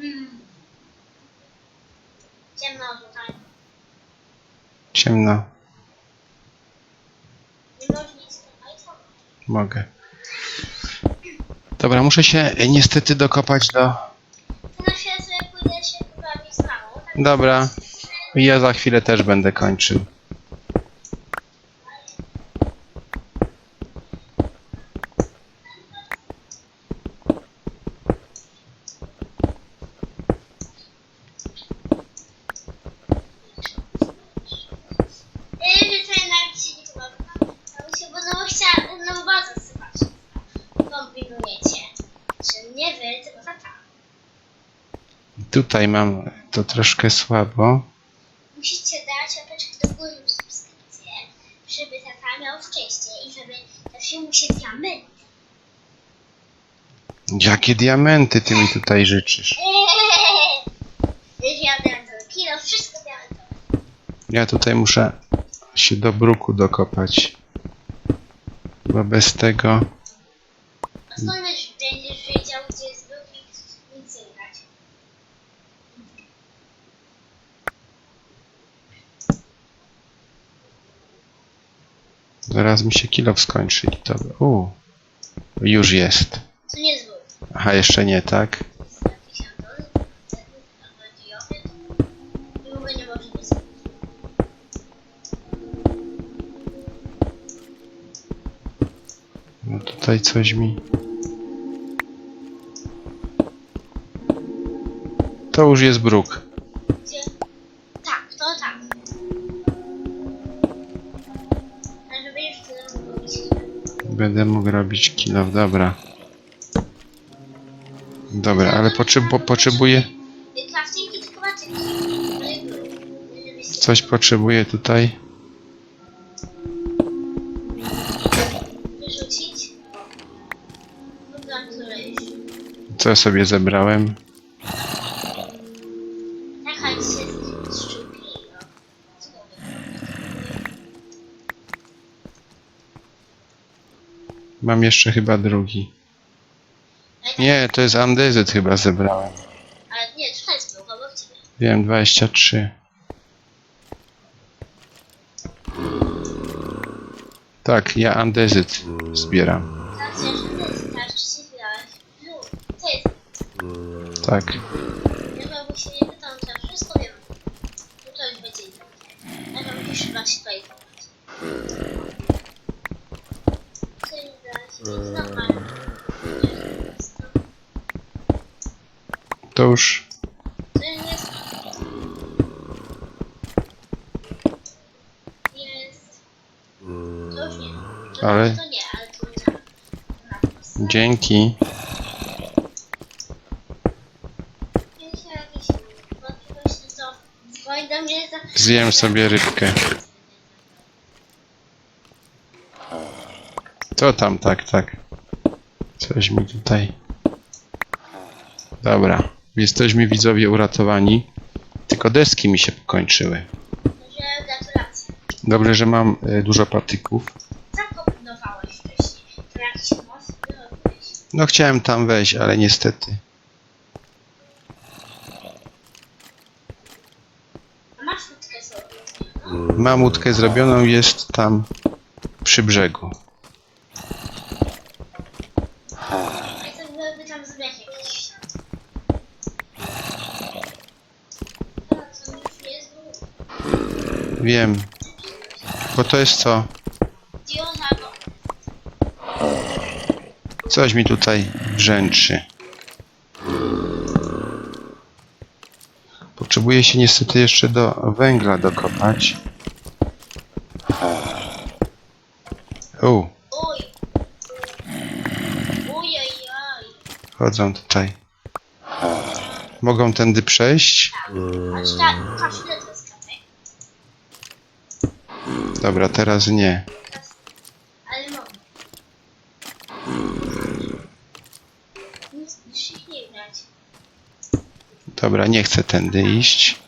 Hmm. Ciemno tutaj. Ciemno. Nie możesz nic? Mogę. Dobra, muszę się e, niestety dokopać do... To na chwilę sobie pójdę się pobawić z mamą. Tak? Dobra. Ja za chwilę też będę kończył. Yy, że sobie nawet się nie chyba. A mi się podoba chciała nową bazę sypać. Kombinujecie. Że nie wy, tylko tata. Tutaj mam to troszkę słabo. Musicie dać łapeczkę do góry lub subskrypcję, żeby tata miał szczęście i żeby trafił mu się diament. Jakie diamenty ty mi tutaj życzysz? Ja diamentowe kilo, wszystko diamentowe. Ja tutaj muszę się do bruku dokopać. Bo bez tego skąd będziesz, będziesz wiedział, gdzie jest był i nic nie dać? Zaraz mi się kilo skończy i to... U, już jest. Był? Aha, jeszcze nie, tak? Za 50 dolarów, albo diomet. I w ogóle nie może być. No tutaj coś mi... To już jest bruk. Będę mógł robić kilo, dobra. Dobra, ale potrzebu potrzebuję... Coś potrzebuję tutaj. Co sobie zebrałem? Mam jeszcze chyba drugi. Nie, to jest andezyt chyba zebrałem. Ale nie, tutaj jest był, obok ciebie. Wiem, 23. Tak, ja andezyt zbieram. Teraz jeszcze to jest, teraz czy się zbierałeś? To jest. Tak. Ja bym się nie pytał, to ja wszystko wiem. No to już będzie inne. Ja bym musisz chyba się tutaj chować. Co nie dać? Nic normalnie. To już To jest... Jest... To już nie. To, Ale- To nie, ale to tak. dzięki. Jest jakieś wątpliwości, co dzwoni do mnie za... Zjem sobie rybkę. To tam, tak, tak. Coś mi tutaj. Dobra. Jesteśmy widzowie uratowani. Tylko deski mi się pokończyły. Dobrze, że mam e, dużo patyków. Co kombinowałeś wcześniej? To jakiś most wyrobiłeś? No chciałem tam wejść, ale niestety. Masz łódkę sobie? Mam łódkę zrobioną, jest tam przy brzegu. Wiem. Bo to jest co? Coś mi tutaj brzęczy. Potrzebuję się niestety jeszcze do węgla dokopać. U, chodzą tutaj. Mogą tędy przejść? Dobra, teraz nie. Dobra, nie chcę tędy iść.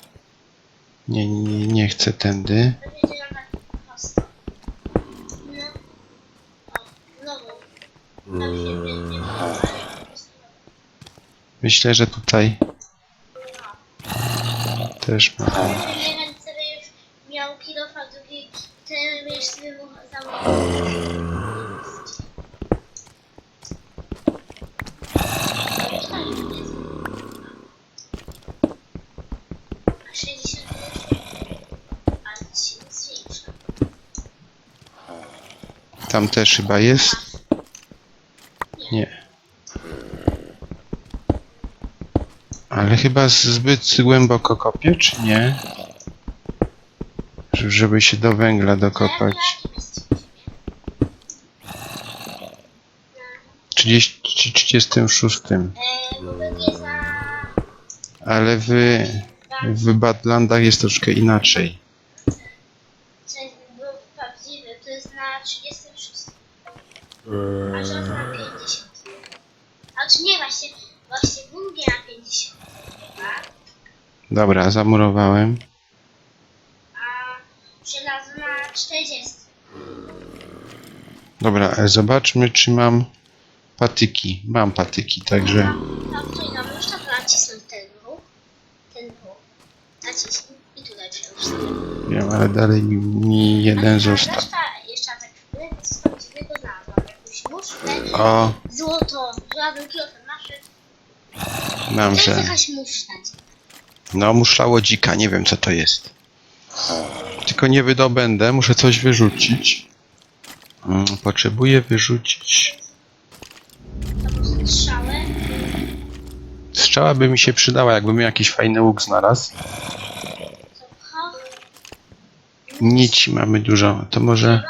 Nie, nie, nie chcę tędy. Myślę, że tutaj też ma. 60 ale się nie zwiększa. Tam też chyba jest? Nie. Ale chyba zbyt głęboko kopię, czy nie? Że- Żeby się do węgla dokopać. Jakim jest ciebie? 30, 36. E, bo będzie za... Ale w, w Badlandach jest troszkę inaczej. Cześć, był prawdziwy, to jest na 36. A że na 50. A czy nie właśnie, właśnie Bungie na 50. Tak? Dobra, zamurowałem. A żelazo na 40. Dobra, e, zobaczmy, czy mam patyki. Mam patyki, także tutaj no można nacisnąć ten ruch. Ten ruch. Naciśnij i tutaj przełóż wiem, ale dalej mi, mi jeden A został. reszta jeszcze tak znalazłam. Jakąś muszkę, O, złoto, żelazem kilofem naszy. mam, To jest że... jakaś muszka. No, muszlało dzika, nie wiem co to jest. Tylko nie wydobędę, muszę coś wyrzucić. Mm, Potrzebuję wyrzucić. To może strzałę. Strzała by mi się przydała, jakbym jakiś fajny łuk znalazł. Nici mamy dużo, to może,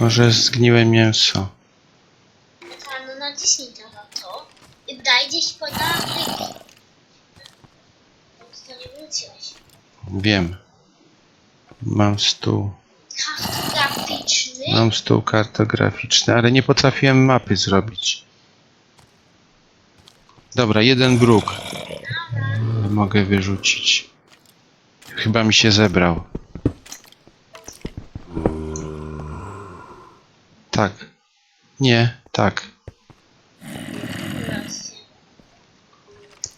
może zgniłe mięso. No naciśnij to na to daj gdzieś poda pliki. Bo ty to nie wróciłeś. Wiem. Mam stół. Kartograficzny. Mam stół kartograficzny, ale nie potrafiłem mapy zrobić. Dobra, jeden bruk. Mogę wyrzucić. Chyba mi się zebrał. Tak. Nie, tak.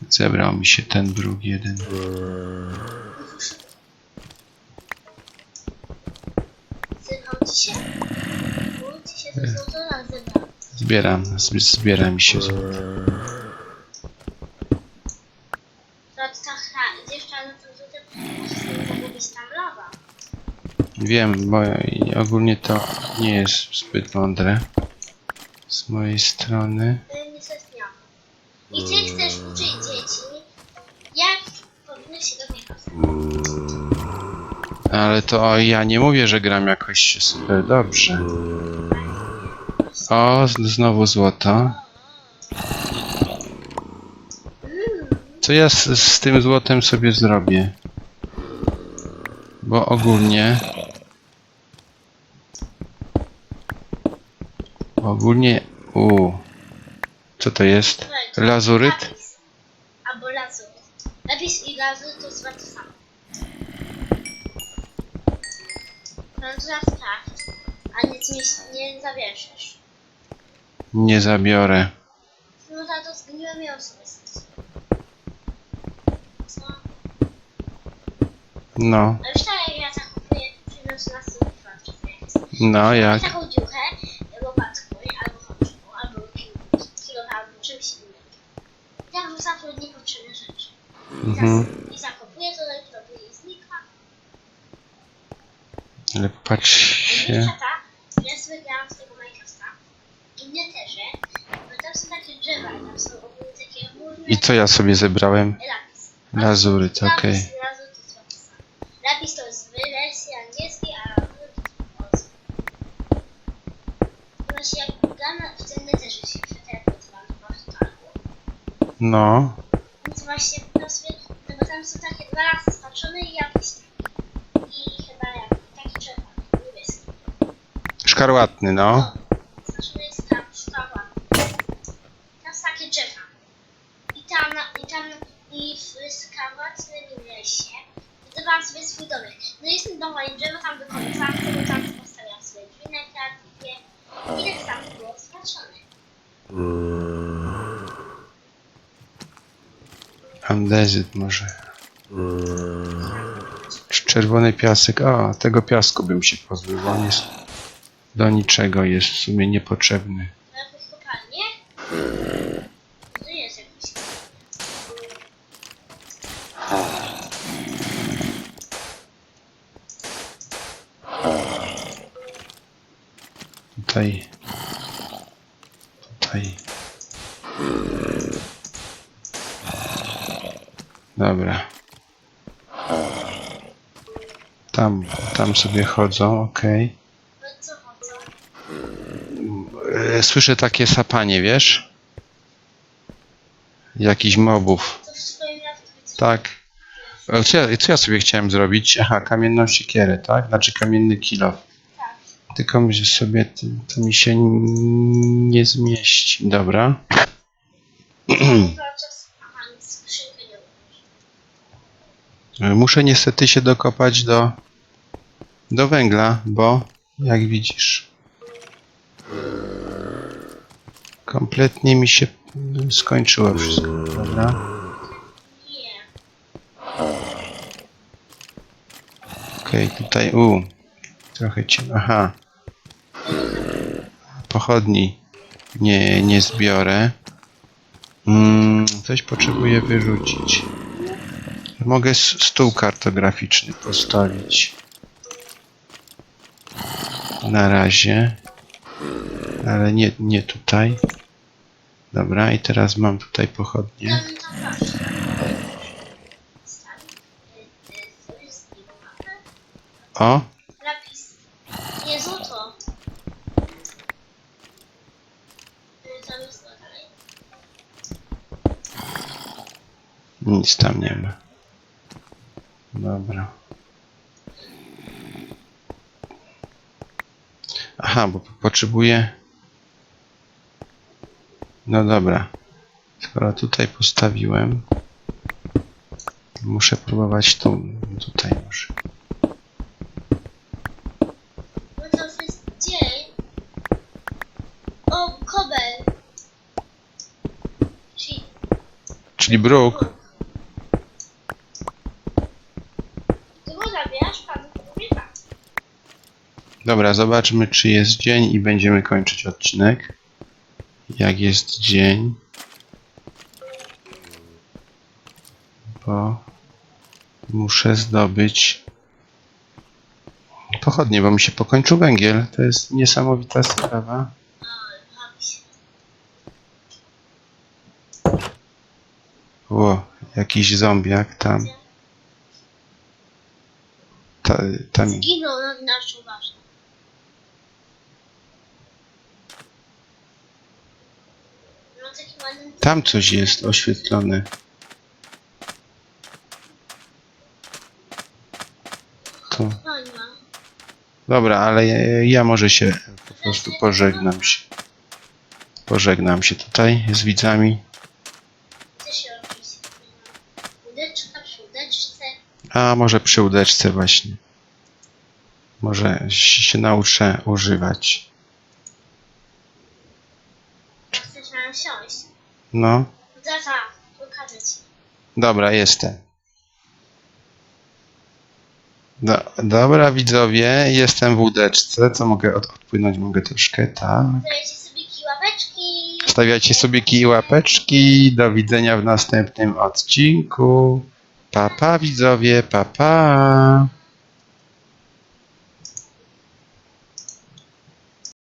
Zebrał mi się ten bruk jeden. Zbieram, zb- zbiera mi się ta hra, idziesz tam na tym złotem, mogło być tam lawa. Wiem, bo ogólnie to nie jest zbyt mądre z mojej strony. To niestety nie ma. I ty chcesz uczyć dzieci, jak powinno się dobiegać. Ale to ja nie mówię, że gram jakoś super dobrze. O, znowu złoto. Co ja z, z tym złotem sobie zrobię? Bo ogólnie... Ogólnie... U. Co to jest? Lazuryt? Lapis. Albo lazuryt. Lapis i lazuryt to dwa to samo. No to teraz sprawdź. A nic mi nie zabierzesz. Nie zabiorę. No za to zgniłe mięso jest. Co? No, A już tak jak ja zakupuję przyniosę na stół no Jak? Mhm. I zakopuję to, to robię i znika. Ale patrzcie. Najlepsza ta, że ja sobie grałam z tego Minecrafta i mnie też, bo tam są takie drzewa i tam są ogólnie takie różne I co ja sobie zebrałem? lapis. Lazuryt, okej. Lapis, to jest lapis. Lapis to jest w a to jest. Właśnie jak gram tym się. No, Więc właśnie no tam są takie dwa lasy spaczone i jakiś taki. I chyba jak taki czerwony, niebieski. szkarłatny, no. Spaczony jest tam szkoła. Tam są takie drzewa. I tam, i tam, i w skałatnym lesie zdawałam sobie swój domek. No jest ten dom moim drzewo tam końca, wtedy tam postawiłam swoje drzwi na. I tak samo było spaczone. Andezyt może. Cz- Czerwony piasek. O, tego piasku bym się pozbył. On jest do niczego, jest w sumie niepotrzebny. Tutaj. Tutaj. Dobra. Tam, tam sobie chodzą, okej. Chodzą? E, Słyszę takie sapanie, wiesz? Jakichś mobów. Tak. E, Co ja, co ja sobie chciałem zrobić? Aha, kamienną siekierę, tak? Znaczy kamienny kilof. Tylko się sobie to, mi się nie zmieści. Dobra. Chyba czas. Aha, nic skrzynkę nie umiesz. Muszę niestety się dokopać do, do węgla, bo jak widzisz, kompletnie mi się skończyło wszystko. Dobra. Okej, tutaj, u, trochę cię, aha. Pochodni nie, nie zbiorę. Mm, coś potrzebuję wyrzucić. Mogę stół kartograficzny postawić. Na razie. Ale nie, nie tutaj. Dobra, i teraz mam tutaj pochodnie. O. Nic tam nie ma. Dobra. Aha, bo potrzebuję. No dobra. Skoro tutaj postawiłem, muszę próbować tu. Tutaj może. No to jest dzień. O, kobel. Czyli Czyli bruk. Dobra, zobaczmy, czy jest dzień i będziemy kończyć odcinek. Jak jest dzień. Bo muszę zdobyć pochodnie, bo mi się pokończył węgiel. To jest niesamowita sprawa. No, bawi się. O, jakiś zombiak tam. Ta, tam. Zginął na naszą ważną. No taki ładny. Tam coś jest oświetlone. Ma. Dobra, ale ja, ja może się po prostu pożegnam się. Pożegnam się tutaj z widzami. A może przy łódeczce właśnie. Może się nauczę używać. Jak chcesz na nią siąść? No, tak. Pokażę ci. dobra, jestem. Do, dobra, widzowie, jestem w łódeczce. Co mogę od, odpłynąć? Mogę troszkę, tak. Dajcie sobie kiłapeczki. Stawiacie sobie kij łapeczki. Do widzenia w następnym odcinku. Pa, pa, widzowie, pa, pa.